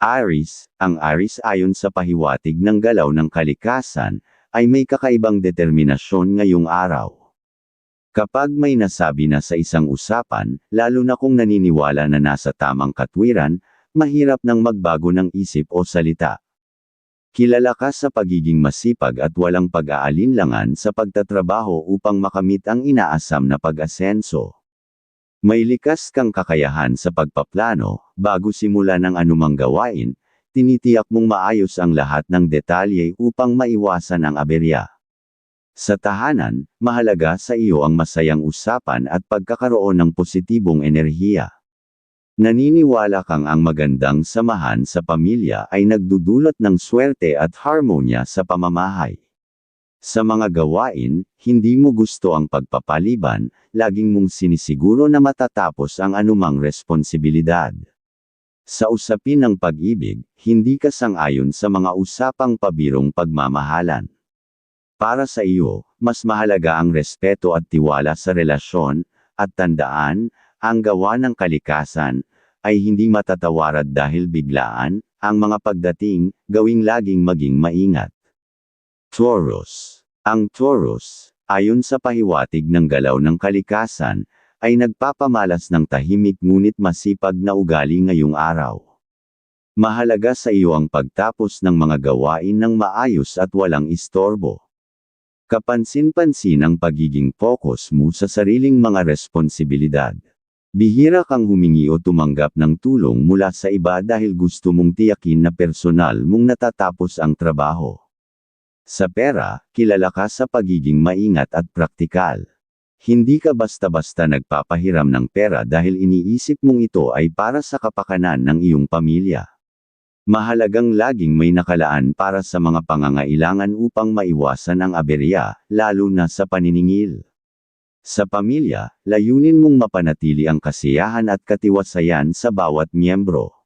Aris, ang Aris ayon sa pahiwatig ng galaw ng kalikasan, ay may kakaibang determinasyon ngayong araw. Kapag may nasabi na sa isang usapan, lalo na kung naniniwala na nasa tamang katwiran, mahirap nang magbago ng isip o salita. Kilala ka sa pagiging masipag at walang pag-aalinlangan sa pagtatrabaho upang makamit ang inaasam na pag-asenso. May likas kang kakayahan sa pagpaplano, bago simulan ng anumang gawain, tinitiyak mong maayos ang lahat ng detalye upang maiwasan ang aberya. Sa tahanan, mahalaga sa iyo ang masayang usapan at pagkakaroon ng positibong enerhiya. Naniniwala kang ang magandang samahan sa pamilya ay nagdudulot ng swerte at harmonya sa pamamahay. Sa mga gawain, hindi mo gusto ang pagpapaliban, laging mong sinisiguro na matatapos ang anumang responsibilidad. Sa usapin ng pag-ibig, hindi ka sang-ayon sa mga usapang pabirong pagmamahalan. Para sa iyo, mas mahalaga ang respeto at tiwala sa relasyon, at tandaan, ang gawa ng kalikasan, ay hindi matatawarad dahil biglaan, ang mga pagdating, gawing laging maging maingat. Taurus. Ang Taurus, ayon sa pahiwatig ng galaw ng kalikasan, ay nagpapamalas ng tahimik ngunit masipag na ugali ngayong araw. Mahalaga sa iyo ang pagtapos ng mga gawain ng maayos at walang istorbo. Kapansin-pansin ang pagiging focus mo sa sariling mga responsibilidad. Bihira kang humingi o tumanggap ng tulong mula sa iba dahil gusto mong tiyakin na personal mong natatapos ang trabaho. Sa pera, kilala ka sa pagiging maingat at praktikal. Hindi ka basta-basta nagpapahiram ng pera dahil iniisip mong ito ay para sa kapakanan ng iyong pamilya. Mahalagang laging may nakalaan para sa mga pangangailangan upang maiwasan ang aberya, lalo na sa paniningil. Sa pamilya, layunin mong mapanatili ang kasiyahan at katiwasayan sa bawat miyembro.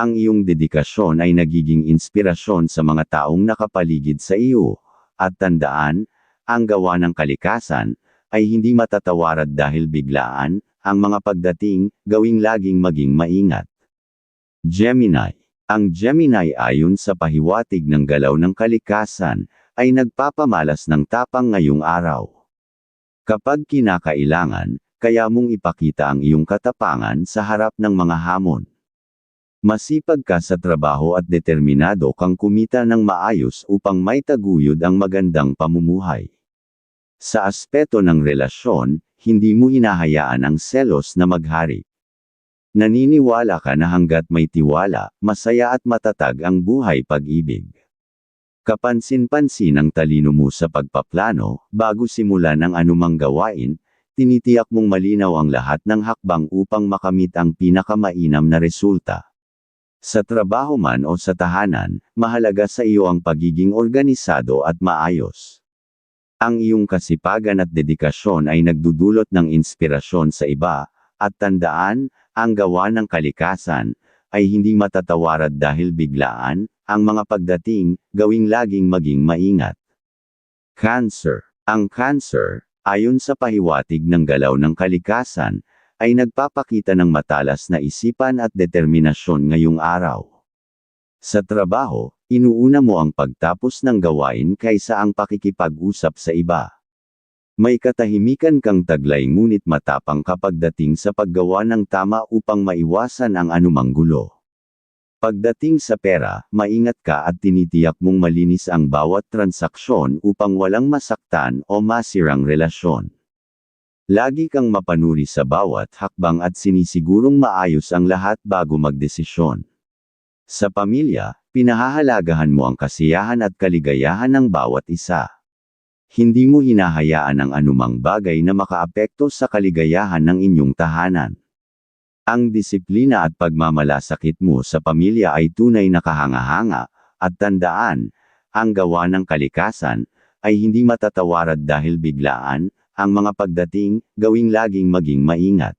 Ang iyong dedikasyon ay nagiging inspirasyon sa mga taong nakapaligid sa iyo, at tandaan, ang gawa ng kalikasan, ay hindi matatawarad dahil biglaan, ang mga pagdating, gawing laging maging maingat. Gemini. Ang Gemini ayon sa pahiwatig ng galaw ng kalikasan, ay nagpapamalas ng tapang ngayong araw. Kapag kinakailangan, kaya mong ipakita ang iyong katapangan sa harap ng mga hamon. Masipag ka sa trabaho at determinado kang kumita ng maayos upang may taguyod ang magandang pamumuhay. Sa aspeto ng relasyon, hindi mo hinahayaan ang selos na maghari. Naniniwala ka na hanggat may tiwala, masaya at matatag ang buhay pag-ibig. Kapansin-pansin ang talino mo sa pagpaplano, bago simulan ang anumang gawain, tinitiyak mong malinaw ang lahat ng hakbang upang makamit ang pinakamainam na resulta. Sa trabaho man o sa tahanan, mahalaga sa iyo ang pagiging organisado at maayos. Ang iyong kasipagan at dedikasyon ay nagdudulot ng inspirasyon sa iba, at tandaan, ang gawa ng kalikasan, ay hindi matatawarad dahil biglaan, ang mga pagdating, gawing laging maging maingat. Cancer. Ang cancer, ayon sa pahiwatig ng galaw ng kalikasan, ay nagpapakita ng matalas na isipan at determinasyon ngayong araw. Sa trabaho, inuuna mo ang pagtapos ng gawain kaysa ang pakikipag-usap sa iba. May katahimikan kang taglay ngunit matapang kapag dating sa paggawa ng tama upang maiwasan ang anumang gulo. Pagdating sa pera, maingat ka at tinitiyak mong malinis ang bawat transaksyon upang walang masaktan o masirang relasyon. Lagi kang mapanuri sa bawat hakbang at sinisigurong maayos ang lahat bago magdesisyon. Sa pamilya, pinahahalagahan mo ang kasiyahan at kaligayahan ng bawat isa. Hindi mo hinahayaan ang anumang bagay na makaapekto sa kaligayahan ng inyong tahanan. Ang disiplina at pagmamalasakit mo sa pamilya ay tunay na kahanga-hanga, at tandaan, ang gawa ng kalikasan, ay hindi matatawarad dahil biglaan, ang mga pagdating, gawing laging maging maingat.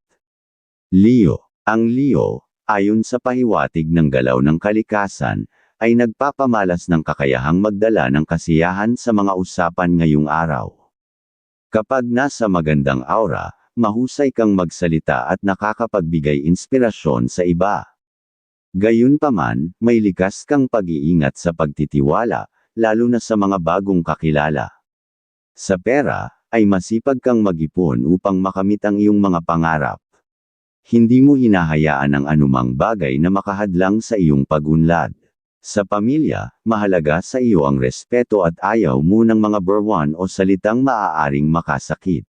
Leo. Ang Leo, ayon sa pahiwatig ng galaw ng kalikasan, ay nagpapamalas ng kakayahang magdala ng kasiyahan sa mga usapan ngayong araw. Kapag nasa magandang aura, mahusay kang magsalita at nakakapagbigay inspirasyon sa iba. Gayunpaman, may likas kang pag-iingat sa pagtitiwala, lalo na sa mga bagong kakilala. Sa pera, ay masipag kang mag-ipon upang makamit ang iyong mga pangarap. Hindi mo hinahayaan ang anumang bagay na makahadlang sa iyong pagunlad. Sa pamilya, mahalaga sa iyo ang respeto at ayaw mo ng mga berwan o salitang maaaring makasakit.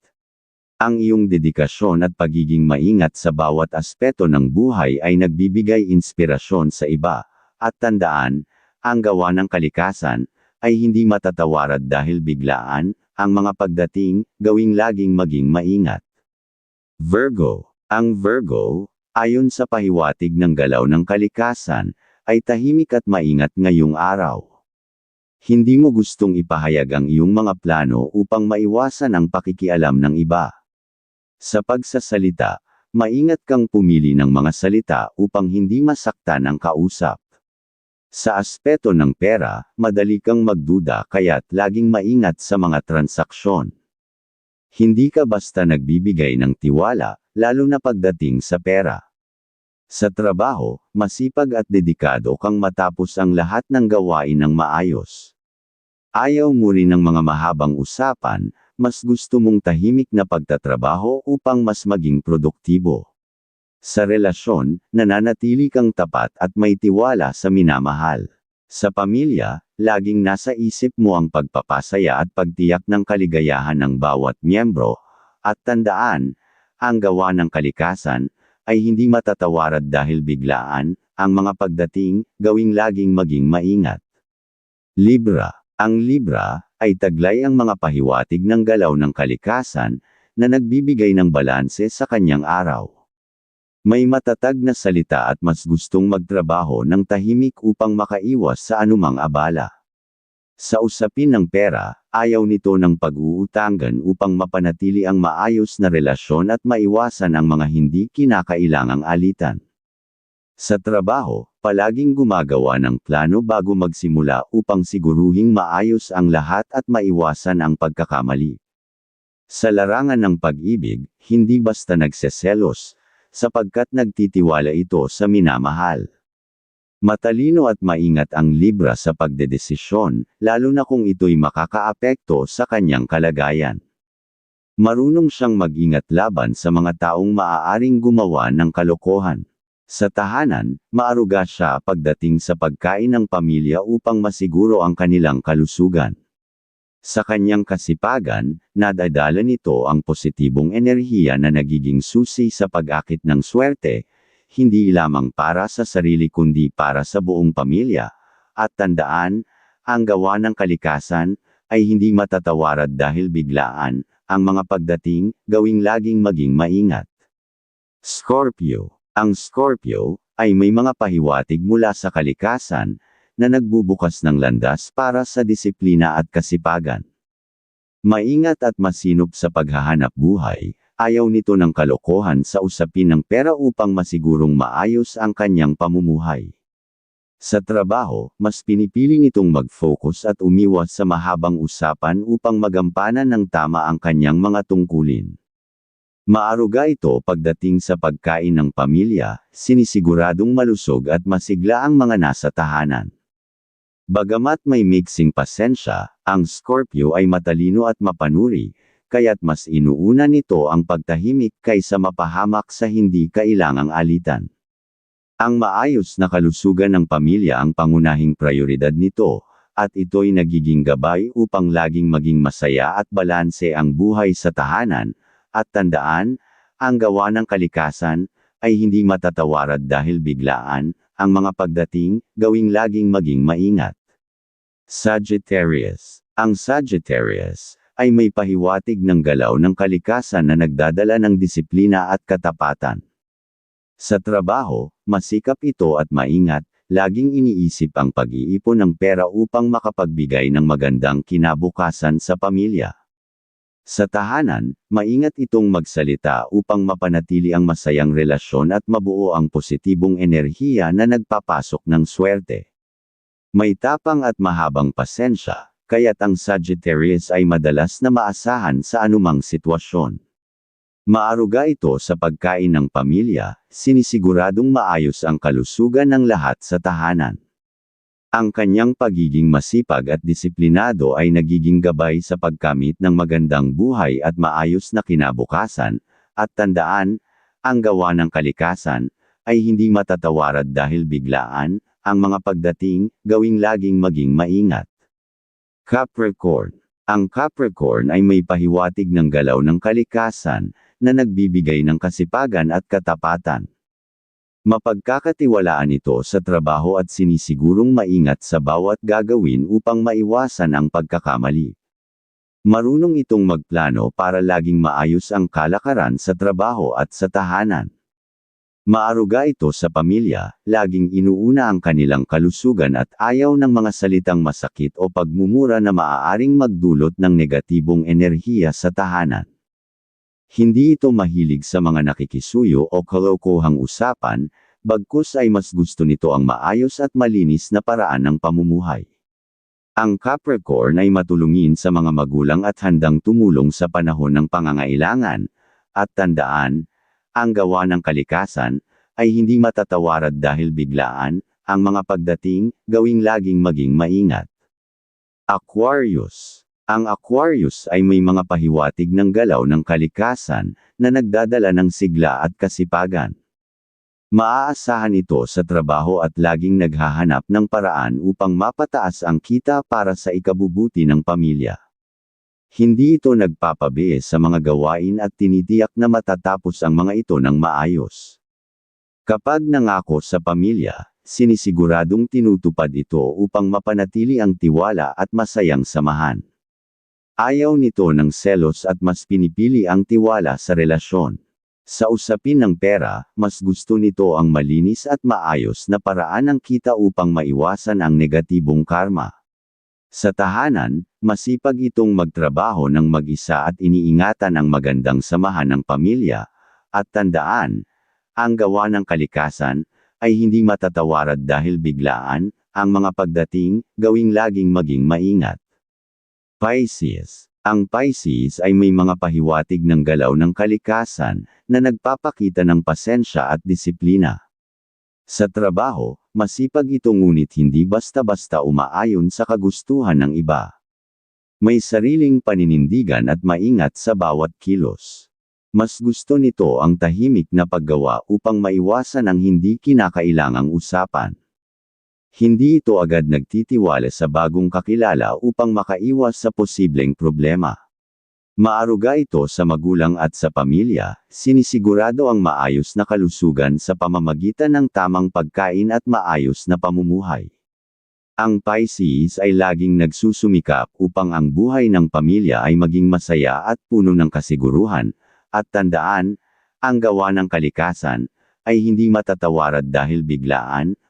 Ang iyong dedikasyon at pagiging maingat sa bawat aspeto ng buhay ay nagbibigay inspirasyon sa iba, at tandaan, ang gawa ng kalikasan, ay hindi matatawarad dahil biglaan, ang mga pagdating, gawing laging maging maingat. Virgo Ang Virgo, ayon sa pahiwatig ng galaw ng kalikasan, ay tahimik at maingat ngayong araw. Hindi mo gustong ipahayag ang iyong mga plano upang maiwasan ang pakikialam ng iba. Sa pagsasalita, maingat kang pumili ng mga salita upang hindi masaktan ang kausap. Sa aspeto ng pera, madali kang magduda kaya't laging maingat sa mga transaksyon. Hindi ka basta nagbibigay ng tiwala, lalo na pagdating sa pera. Sa trabaho, masipag at dedikado kang matapos ang lahat ng gawain ng maayos. Ayaw mo rin ng mga mahabang usapan, mas gusto mong tahimik na pagtatrabaho upang mas maging produktibo. Sa relasyon, nananatili kang tapat at may tiwala sa minamahal. Sa pamilya, laging nasa isip mo ang pagpapasaya at pagtiyak ng kaligayahan ng bawat miyembro, at tandaan, ang gawa ng kalikasan, ay hindi matatawarad dahil biglaan, ang mga pagdating, gawing laging maging maingat. Libra Ang Libra, ay taglay ang mga pahiwatig ng galaw ng kalikasan, na nagbibigay ng balanse sa kanyang araw. May matatag na salita at mas gustong magtrabaho ng tahimik upang makaiwas sa anumang abala. Sa usapin ng pera, ayaw nito ng pag-uutangan upang mapanatili ang maayos na relasyon at maiwasan ang mga hindi kinakailangang alitan. Sa trabaho, palaging gumagawa ng plano bago magsimula upang siguruhing maayos ang lahat at maiwasan ang pagkakamali. Sa larangan ng pag-ibig, hindi basta nagseselos, sapagkat nagtitiwala ito sa minamahal. Matalino at maingat ang Libra sa pagdedesisyon, lalo na kung ito'y makakaapekto sa kanyang kalagayan. Marunong siyang mag-ingat laban sa mga taong maaaring gumawa ng kalokohan. Sa tahanan, maaruga siya pagdating sa pagkain ng pamilya upang masiguro ang kanilang kalusugan. Sa kanyang kasipagan, nadadala nito ang positibong enerhiya na nagiging susi sa pag-akit ng swerte, hindi lamang para sa sarili kundi para sa buong pamilya. At tandaan, ang gawa ng kalikasan, ay hindi matatawarad dahil biglaan, ang mga pagdating, gawing laging maging maingat. Scorpio Ang Scorpio, ay may mga pahiwatig mula sa kalikasan, na nagbubukas ng landas para sa disiplina at kasipagan. Maingat at masinop sa paghahanap buhay, ayaw nito ng kalokohan sa usapin ng pera upang masigurong maayos ang kanyang pamumuhay. Sa trabaho, mas pinipili nitong mag-focus at umiwas sa mahabang usapan upang magampanan ng tama ang kanyang mga tungkulin. Maaruga ito pagdating sa pagkain ng pamilya, sinisiguradong malusog at masigla ang mga nasa tahanan. Bagamat may mixing pasensya, ang Scorpio ay matalino at mapanuri, kaya't mas inuuna nito ang pagtahimik kaysa mapahamak sa hindi kailangang alitan. Ang maayos na kalusugan ng pamilya ang pangunahing prioridad nito, at ito'y nagiging gabay upang laging maging masaya at balanse ang buhay sa tahanan, at tandaan, ang gawa ng kalikasan, ay hindi matatawarad dahil biglaan, ang mga pagdating, gawing laging maging maingat. Sagittarius Ang Sagittarius, ay may pahiwatig ng galaw ng kalikasan na nagdadala ng disiplina at katapatan. Sa trabaho, masikap ito at maingat, laging iniisip ang pag-iipon ng pera upang makapagbigay ng magandang kinabukasan sa pamilya. Sa tahanan, maingat itong magsalita upang mapanatili ang masayang relasyon at mabuo ang positibong enerhiya na nagpapasok ng swerte. May tapang at mahabang pasensya, kaya't ang Sagittarius ay madalas na maasahan sa anumang sitwasyon. Maaruga ito sa pagkain ng pamilya, sinisiguradong maayos ang kalusugan ng lahat sa tahanan. Ang kanyang pagiging masipag at disiplinado ay nagiging gabay sa pagkamit ng magandang buhay at maayos na kinabukasan, at tandaan, ang gawa ng kalikasan, ay hindi matatawarad dahil biglaan, ang mga pagdating, gawing laging maging maingat. Capricorn Ang Capricorn ay may pahiwatig ng galaw ng kalikasan, na nagbibigay ng kasipagan at katapatan. Mapagkakatiwalaan ito sa trabaho at sinisigurong maingat sa bawat gagawin upang maiwasan ang pagkakamali. Marunong itong magplano para laging maayos ang kalakaran sa trabaho at sa tahanan. Maaruga ito sa pamilya, laging inuuna ang kanilang kalusugan at ayaw ng mga salitang masakit o pagmumura na maaaring magdulot ng negatibong enerhiya sa tahanan. Hindi ito mahilig sa mga nakikisuyo o kalokohang usapan, bagkus ay mas gusto nito ang maayos at malinis na paraan ng pamumuhay. Ang Capricorn ay matulungin sa mga magulang at handang tumulong sa panahon ng pangangailangan, at tandaan, ang gawa ng kalikasan, ay hindi matatawarad dahil biglaan, ang mga pagdating, gawing laging maging maingat. Aquarius ang Aquarius ay may mga pahiwatig ng galaw ng kalikasan, na nagdadala ng sigla at kasipagan. Maaasahan ito sa trabaho at laging naghahanap ng paraan upang mapataas ang kita para sa ikabubuti ng pamilya. Hindi ito nagpapabi sa mga gawain at tinitiyak na matatapos ang mga ito ng maayos. Kapag nangako sa pamilya, sinisiguradong tinutupad ito upang mapanatili ang tiwala at masayang samahan. Ayaw nito ng selos at mas pinipili ang tiwala sa relasyon. Sa usapin ng pera, mas gusto nito ang malinis at maayos na paraan ng kita upang maiwasan ang negatibong karma. Sa tahanan, masipag itong magtrabaho ng mag-isa at iniingatan ang magandang samahan ng pamilya, at tandaan, ang gawa ng kalikasan, ay hindi matatawarad dahil biglaan, ang mga pagdating, gawing laging maging maingat. Pisces. Ang Pisces ay may mga pahiwatig ng galaw ng kalikasan, na nagpapakita ng pasensya at disiplina. Sa trabaho, masipag ito ngunit hindi basta-basta umaayon sa kagustuhan ng iba. May sariling paninindigan at maingat sa bawat kilos. Mas gusto nito ang tahimik na paggawa upang maiwasan ang hindi kinakailangang usapan. Hindi ito agad nagtitiwala sa bagong kakilala upang makaiwas sa posibleng problema. Maaruga ito sa magulang at sa pamilya, sinisigurado ang maayos na kalusugan sa pamamagitan ng tamang pagkain at maayos na pamumuhay. Ang Pisces ay laging nagsusumikap upang ang buhay ng pamilya ay maging masaya at puno ng kasiguruhan, at tandaan, ang gawa ng kalikasan, ay hindi matatawarad dahil biglaan,